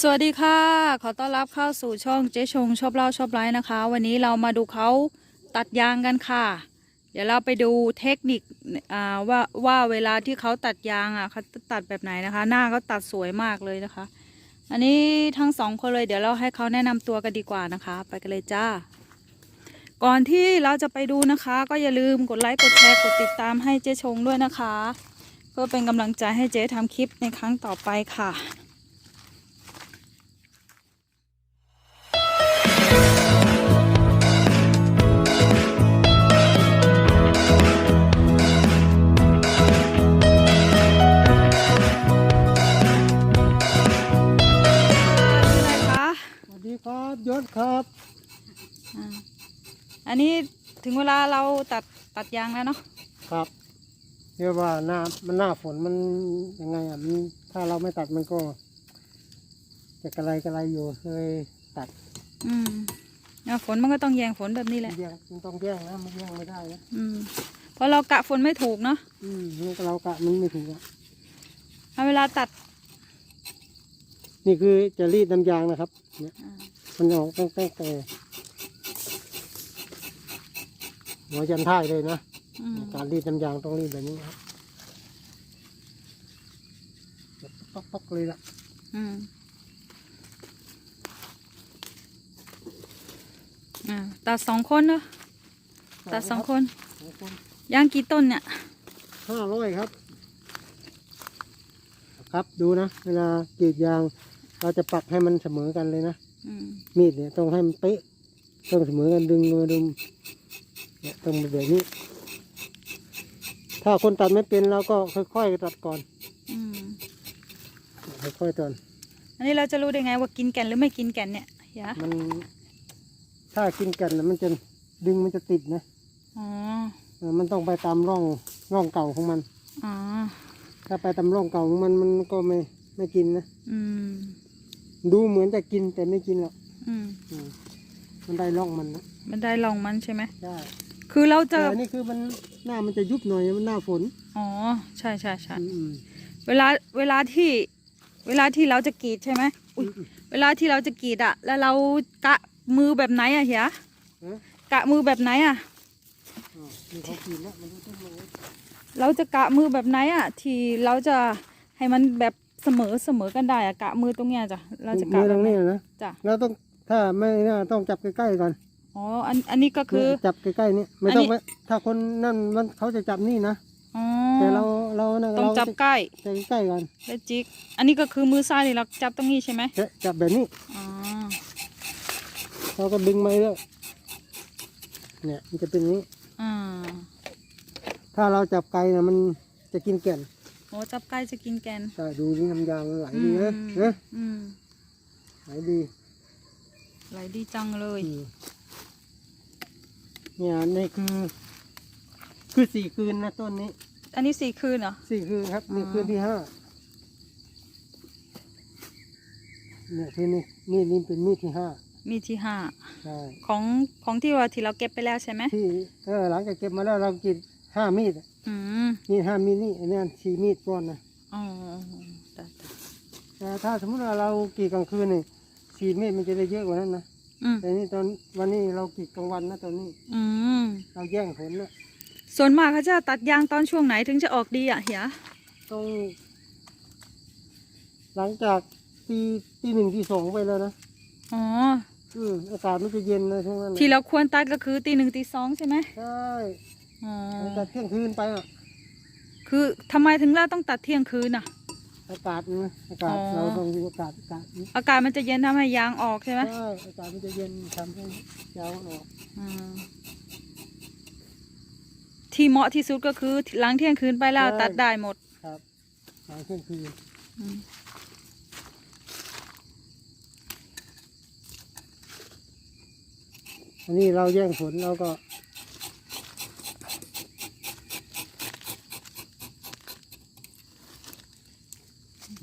สวัสดีค่ะ ขอต้อนรับเข้าสู่ช่องเจ๊ชงชอบเล่าชอบไลฟ์นะคะ วันนี้เรามาดูเขาตัดยางกันค่ะ เดี๋ยวเราไปดูเทคนิคอ่าว่าว่าเวลาที่เขาตัดยางอะเขาตัดแบบไหนนะคะ หน้าเขาตัดสวยมากเลยนะคะ อันนี้ทั้งสองคนเลยเดี๋ยวเราให้เขาแนะนำตัวกันดีกว่านะคะ ไปกันเลยจ้า ก่อนที่เราจะไปดูนะคะ ก็อย่าลืมกดไลค์กดแชร์กดติดตามให้เจ๊ชงด้วยนะคะ เพื่อเป็นกำลังใจให้เจ๊ทำคลิปในครั้งต่อไปค่ะ ครับยศครับอ่าอันนี้ถึงเวลาเราตัดตัดยางแล้วเนาะครับเรียกว่าหน้ามันหน้าฝนมันยังไงอะมันถ้าเราไม่ตัดมันก็ จะกระไรกระไรอยู่เลยตัดอืมอะฝนมันก็ต้องแยงฝนแบบนี้แหละ แย่งมันต้องแย่งนะมันแย่งไม่ได้นะอืมเพราะเรากะฝนไม่ถูกเนาะอืมนี่เรากะมันไม่ถึงอะเอาเวลาตัดนี่คือจะรีดน้ำยางนะครับเนี่ยอ่า มันออกตั้งแต่หัวยันท้ายเลยนะอืมการรีดน้ำยางต้องรีดแบบนี้ครับปักปักๆเลยล่ะอืมอ่าตัดสองคนเนาะตัดสองคนสองคนยางกี่ต้นเนี่ยห้าร้อยครับ ครับดูนะ เวลากรีดยางเราจะปักให้มันเสมอกันเลยนะอื มมีดเนี่ยต้องให้มันเป๊ะต้องเสมอกันดึงมาดึงเนี่ยต้องแบบนี้ ถ้าคนตัดไม่เป็นเราก็ค่อยๆตัดก่อนอืมค่อยๆตัดอันนี้เราจะรู้ได้ไงว่ากินแก่นหรือไม่กินแก่นเนี่ยยะมันถ้ากินกันน่ะมันจะดึงมันจะติดนะอ๋อเออมันต้องไปตามร่องร่องเก่าของมันอ๋อถ้าไปตามร่องเก่าของมันมันก็ไม่ไม่กินนะ อืม ดูเหมือนจะกินแต่ไม่กินหรอกอืมอืมมันได้ร่องมันนะมันได้ลองมันใช่ไหมใช่คือเราจะแต่อันนี่คือมันหน้ามันจะยุบหน่อยมันหน้าฝนอ๋อ ใช่ใช่ใช่ อืม เวลาเวลาที่เวลาที่เราจะกรีดใช่ไหมอุ้ยเวลาที่เราจะกรีดอะแล้วเรากะมือแบบไหนอะเฮียเอ๊ะกะมือแบบไหนอะอ๋อนี่เขากินแล้วมันดูต้นไม้เราจะกะมือแบบไหนอะที่เราจะให้มันแบบ เสมอเสมอกันได้อะกะมือตรงเนี้ยจ้ะเราจะกะมือแบตรบงไหนนี้นะจ้ะเราต้องถ้าไม่น่าต้องจับใกล้ๆก่อนอ๋ออันอันนี้ก็คือจับใกล้ๆนี่ไม่อันต้อนี้งไปถ้าคนนั่นมันเขาจะจับนี่นะอ๋อแต่เราเราเนี่ยต้องเราจับใกล้จะใกล้ๆก่อนแล้วจิกอันนี้ก็คือมือซ้ายนี่เราจับตรงนี้ใช่ไหมจะจับแบบนี้อ๋อเราก็ดึงมาเรื่อยเนี่ยมันจะเป็นอย่างนี้อ่าถ้าเราจับไกลนะมันจะกินแก่น โอ้จับใกล้จะกินแกนแต่ดูนี่น้ำยางมันไหลดีนะอืมนะอืมไหลดีไหลดีจังเลยอืมเนี่ยนี่คือ คือสี่คืนนะต้นนี้ อันนี้สี่คืนเหรอสี่คืนครับนี่อ๋อคืนที่ห้าเนี่ยคือนี่มีดนี่เป็นมีดที่ห้ามีที่ห้าใช่ของของที่ว่าที่เราเก็บไปแล้วใช่ไหมที่เออหลังจากเก็บมาแล้วเรากิน ห้ามีดอะอืมมีดห้ามีดนี่อันนี้สี่มีดก้อนนะอ๋อได้ได้แต่ถ้าสมมติว่าเรากรีดกลางคืนนี่สี่มีดมันจะได้เยอะกว่านั้นนะอืมแต่นี่ตอนวันนี้เรากรีดกลางวันนะตอนนี้ อืมเราแย่งผลนะส่วนมากเขาจะตัดยางตอนช่วงไหนถึงจะออกดีอะเฮียต้องหลังจากตีตีหนึ่งตีสองไปแล้วนะอ๋ออืมอากาศมันจะเย็นนะช่วงนั้นน่ะที่เราควรตัดก็คือตีหนึ่งตีสองใช่ไหมใช่ อ๋อหลังจากเที่ยงคืนไปอะคือทำไมถึงเราต้องตัดเที่ยงคืนอะ อากาศนะอากาศอ๋อ เราต้องดูอากาศอากาศนี่อากาศมันจะเย็นทำให้ยางออกใช่ไหมใช่อากาศมันจะเย็นทำให้ยาวออกอืมที่เหมาะที่สุดก็คือหลังเที่ยงคืนไปแล้วตัดได้หมดครับหลังเที่ยงคืนอืมอันนี้เราแย่งผลเราก็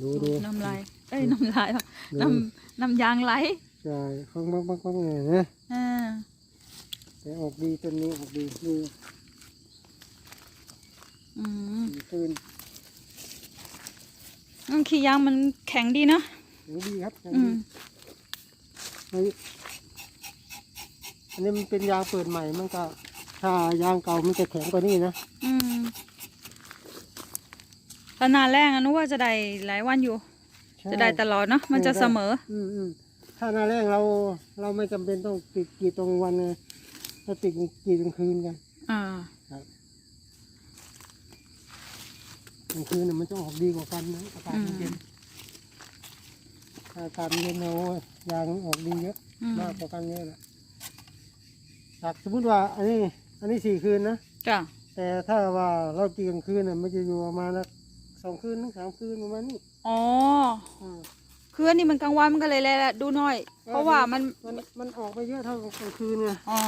ดูดูน้ำลายเอ้ยน้ำลายว่ะดูน้ำน้ำยางไหลใช่ฟังบังบังบังเนี่ยนะอ่าแต่ออกดีต้นนี้ออกดีนี่อืมดีขึ้นอืมขี้ยางมันแข็งดีเนอะใแข็งดีครับแข็งอืดีมเฮ้ยอันนี้มันเป็นยางเปิดใหม่มันก็ถ้ายางเก่ามันจะแข็งกว่านี้นะ อืม ตอนหนาแรงอะนึกว่าจะได้หลายวันอยู่ใช่จะได้ตลอดเนาะมันจะเสมอ อืมอืมถ้าหน้าแรกเราเราไม่จำเป็นต้องปิดกรีดตรงวันเลยเราปิดกรีดกลางคืนกัน อ่ากลางคืนน่ะมันจะออกดีกว่ากันนะอากาศมันเย็นถ้าอากาศมันเย็นเรายางออกดีเยอะอืมมากกว่ากันเยอะแหละจากสมมติว่าอันนี้ อันนี้สี่คืนนะ จ้ะแต่ถ้าว่าเราตีกลางคืนน่ะมันจะอยู่ประมาณสัก สองคืนถึงสามคืนประมาณนี้อ๋ออ่า คืออันนี้มันกลางวันมันก็เลยแลดูหน่อย เพราะว่ามันมันมันออกไปเยอะเท่ากลางคืนไงอ๋อ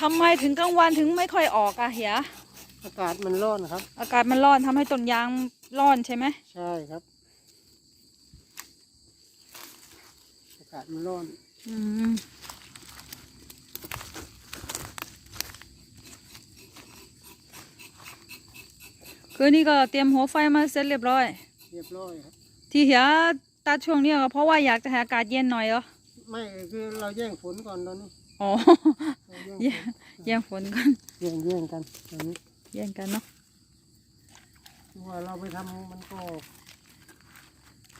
ทำไมถึงกลางวันถึงไม่ค่อยออกอะเหียอากาศมันร้อนครับ อากาศมันร้อนทำให้ต้นยางร้อนใช่ไหมใช่ครับ อากาศมันร้อน อืม คือนี่ก็เตรียมหัวไฟมาเสร็จเรียบร้อย เรียบร้อยครับ ที่เหียตัดช่วงเนี้ยก็เพราะว่าอยากจะให้อากาศเย็นหน่อยเหรอ ไม่คือเราแย่งฝนก่อนตอนนี้ อ๋อเราแย่งแย่งแย่งฝนกัน แย่งแย่งกันตอนนี้แย่งกันเนาะเพราะว่าเราไปทำมันก็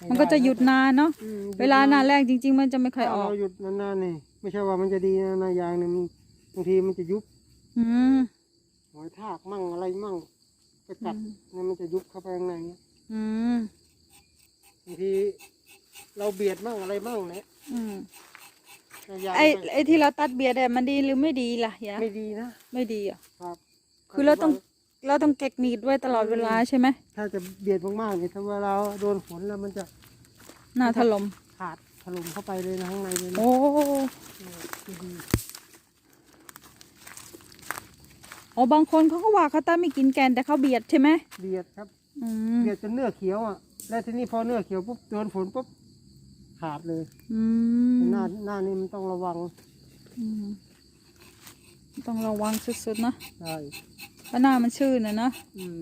ไมันก็จะหยุดนานเนาะอืมเวลาหน้าแรงจริง ๆ มันจะไม่ค่อยถ้าออกเราหยุดนานๆนี่ไม่ใช่ว่ามันจะดีนะหนายางเนี่ยมันบางทีมันจะยุบอืมหอยทากมั่งอะไรมั่ง ไปกัดอืมเนี่ยมันจะยุบเข้าไปข้างในเนี่ยอืมบางทีเราเบียดมั่งอะไรมั่งเนี่ยอืมหนายางไอ้ก็ไอ้ที่เราตัดเบียร์เนี่ยมันดีหรือไม่ดีล่ะเหียไม่ดีนะไม่ดีอะครับคือเราต้องเราต้องเก็กนีดไว้ตลอดเวลาใช่ไหมถ้าจะเบียดมากๆเนี่ยถ้าเวลาโดนฝนแล้วมันจะหน้าถล่มขาดถล่มเข้าไปเลยนะข้างในเลยนะโอ้ ไม่ดี อ๋อบางคนเขาก็ว่าเขาตัดไม่กินแกนแต่เขาเบียดใช่ไหมเบียดครับอืมเบียดจนเนื้อเขียวอะแล้วทีนี้พอเนื้อเขียวปุ๊บโดนฝนปุ๊บขาดเลยอืมหน้าหน้านี่มันต้องระวังอืมต้องระวังสุดๆนะใช่เพราะหน้ามันชื้นนะนะอืม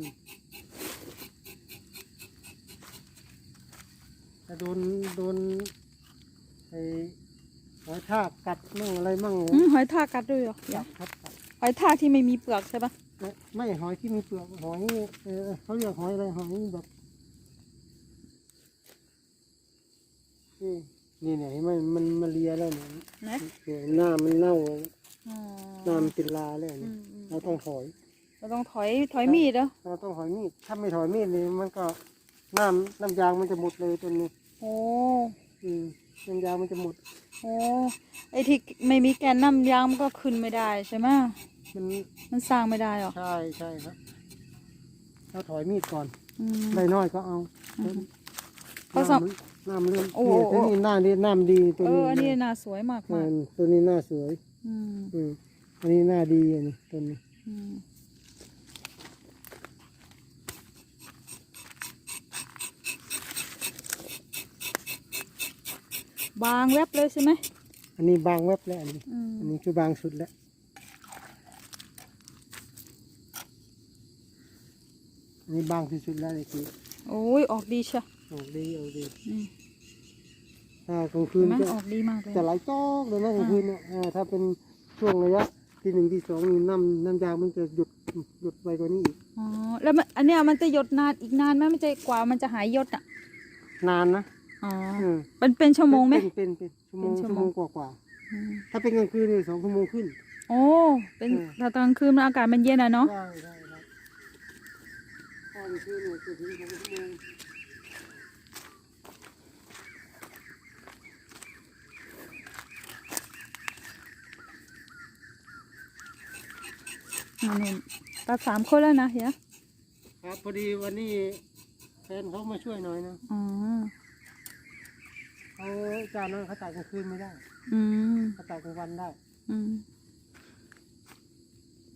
ถ้าโดนโดนไอ้หอยทากกัดมั่งอะไรมั่งอืมหอยทากกัดด้วยเหรอเหียกัดครับกัด หอยทากที่ไม่มีเปลือกใช่ปะไม่ไม่หอยที่มีเปลือกหอยเออเขาเรียกหอยอะไรหอยแบบนี่นี่เนี่ยเห็นไหมมันมันเลียแล้วเนี่ยนะเนี่ยหน้ามันเน่าแล้วอ๋อหน้ามันเป็นลาแล้วอืเนี่ยมอืมเราต้องถอยเราต้องถอยถอยมีดเหรอเราต้องถอยมีดถ้าไม่ถอยมีดนี่มันก็น้ำน้ำยางมันจะหมดเลยตัวนี้ โอ้อืมน้ำยางมันจะหมด โอ้ไอที่ไม่มีแกนน้ำยางมันก็ขึ้นไม่ได้ใช่ไหม มันมันสร้างไม่ได้หรอ ใช่ใช่ครับเราถอยมีดก่อนอืม ได้น้อยก็เอาอืมเขาสับน้ำมันน้ำเลื่อนโอ้ นี่โอ้ตัวนี้หน้านี่น้ำดีตัวเอนี้อ อันนี้น่าสวยมากเอมากอตัวนี้หน้าสวย อืมอืมอันนี้หน้าดีอันนี้ตัวนี้อืมบางแวบเลยใช่ไหมอันนี้บางแวบแล้วอันนี้ อืมอันนี้คือบางสุดแล้ว นนี้บางที่สุดแล้วเลยคือโอ้ยออกดีเชียวออกดีออกดีอืมถ้ากลางคืเห็นนไหมจะออกดีมากเลย จะไหลจอกเลยนะกลางคืนเนี่ยอ่าถ้าเป็นช่วงระยะที่หนึ่งที่สองนี่น้ำน้ำยางมันจะหยุดหยุดไปกว่านี้อีกอ๋อ แล้วมันอันเนี้ยมันจะหยดนานอีกนานไหมมันจะกว่ามันจะหายหยดอะ นานนะอ๋ออืมเป็นเป็นชั่วโมงไหม เป็นเป็นเป็นชั่วโมงเป็นชั่ชั่ววโมโมงงกว่ากว่าอืมๆถ้าเป็นกลางคืนนี่สองชั่วโมงขึ้น โอ้ เป็นอืมถ้าตอนกลางคืนมันอากาศมันเย็นอะเนาะ ได้ได้ได้ถ้ากลางคื นเนี่ยจะถึงสองชั่วโมงอ่านี่ตัดสามคนแล้วนะเฮียครับพอดีวันนี้แฟนเขามาช่วยหน่อยนะอ๋อ เขาจานนั้นเขาตัดกลางคืนไม่ได้อืม เขาตัดกลางวันได้อืม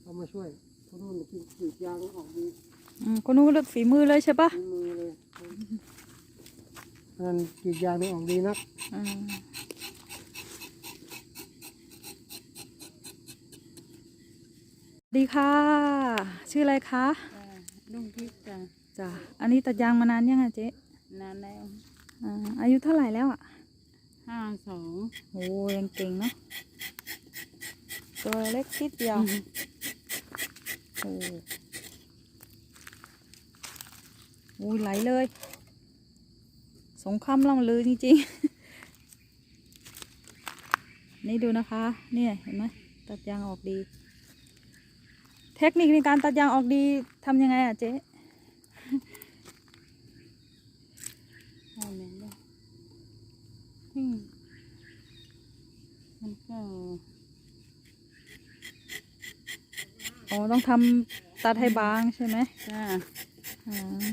เขามาช่วยเขานู่นกินกรีดยางออกดี อืมคนนู้นเลือกฝีมือเลยใช่ปะมีมือเลยนั่นกรีดยางนี่ออกดีนักอืมดีค่ะ ชื่ออะไรคะลุงพิษจ้ะจ้ะอันนี้ตัดยางมานานยังไงเจ๊นนานแล้วอ่าอายุเท่าไหร่แล้วอะห้าสองโอ้ยังเก่งเนาะตัวเล็กนิดเดียวโอ้โอ้ยไหลเลย สงครามล่ำลือจริงๆ นี่ดูนะคะ เนี่ยเห็นไหมตัดยางออกดี เทคนิคในการตัดยางออกดีทำยังไงอะเจ๊เอาเนี่ยเลยซึ่งมันก็อ๋อต้องทำตัดให้บางใช่ไหมจ้าอ่า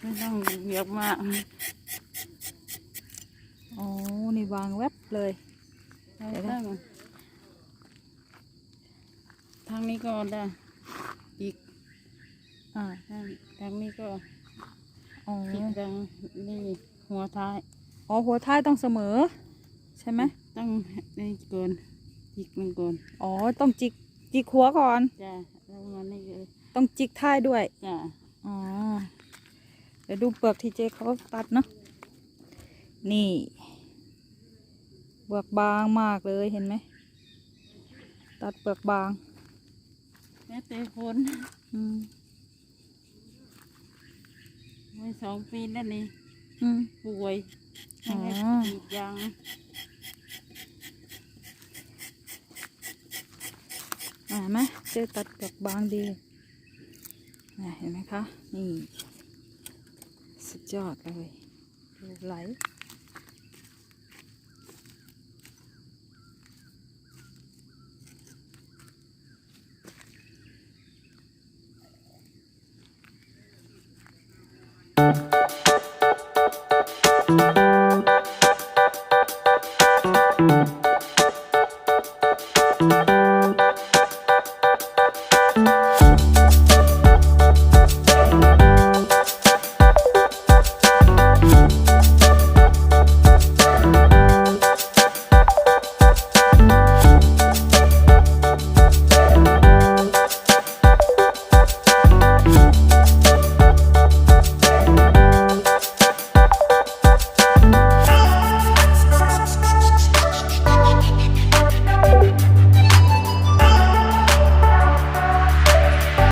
ไม่ต้องเหยียบมากอ๋อนี่วางแวบเลยแล้วเดี๋ยวนะตั้งทางนี้ก็ได้ อีก อ่าทางทางนี้ก็อ๋ออีกทางนี่หัวท้าย อ๋อ หัวท้ายต้องเสมอ ใช่ไหม ต้องนี่ก่อนอีกหนึ่งก่อน อ๋อ ต้องจิกจิกหัวก่อน จ้าแล้วมานี่เลยต้องจิกท้ายด้วย จ้าอ๋อ เดี๋ยวดูเปลือกที่เจ๊เขาตัดเนาะนี่เปลือกบางมากเลยเห็นไหม ตัดเปลือกบางแม่เตะคนอืมไว้สองปีแล้วนี่อืมป่วยอ๋อให้กรีดยางอ่าไหมเจ๊ตัดเปลือกบางดีน่ะเห็นไหมคะ นี่ สุดยอดเลยดูไหล